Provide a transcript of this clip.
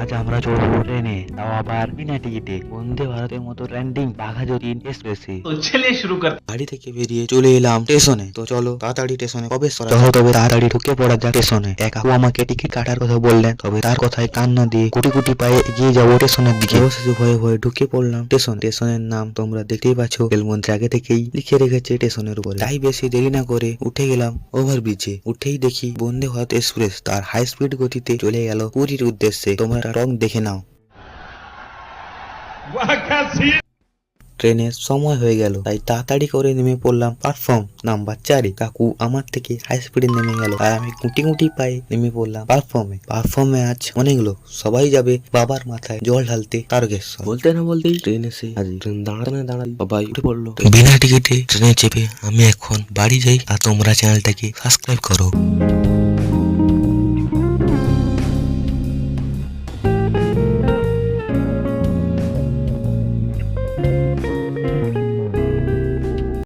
আজ আমরা চড়বো ট্রেনে। তাও আবার বিনা টিকিটে। বন্দে ভারতের মতো ট্রেন্ডিং বাঘা যতীন এক্সপ্রেসে। তো চলে শুরু কর গাড়ি থেকে বেরিয়ে চলে এলাম স্টেশনে। তো চলো তাড়াতাড়ি স্টেশনে প্রবেশ করা চলো তবে তাড়াতাড়ি ঢুকে পড়া যাক স্টেশনে। এক আপু আমাকে টিকিট কাটার কথা বললেন। তবে তার কথায় কান না দিয়ে কুটি কুটি পায়ে এগিয়ে যাব স্টেশনের দিকে। অবশেষে ভয়ে ভয়ে ঢুকে পড়লাম স্টেশন। স্টেশনের নাম তোমরা দেখতেই পাচ্ছ। রেলমন্ত্রী আগে থেকেই লিখে রেখেছে স্টেশনের উপরে। তাই বেশি দেরি না করে উঠে গেলাম ওভার ব্রিজে উঠেই দেখি বন্দে ভারত এক্সপ্রেস তার হাই স্পিড গতিতে চলে গেল পুরীর উদ্দেশ্যে। তোমরা রং দেখে নাও। ট্রেনের সময় হয়ে গেল তাই তাড়াতাড়ি করে নেমে পড়লাম প্ল্যাটফর্ম নাম্বার চারে। কাকু আমার থেকে হাই স্পিডে নেমে গেল আর আমি কুটি কুটি পায়ে নেমে পড়লাম প্ল্যাটফর্মে প্ল্যাটফর্মে আজ অনেক লোক সবাই যাবে বাবার মাথায় জল ঢালতে তারকেশ্বর। বলতে না বলতেই ট্রেন এসে আজ ট্রেন দাঁড়াতে না দাঁড়াতে সবাই উঠে পড়ল। বিনা টিকিটে ট্রেনে চেপে আমি এখন বাড়ি যাই আর তোমরা চ্যানেলটাকে সাবস্ক্রাইব করো।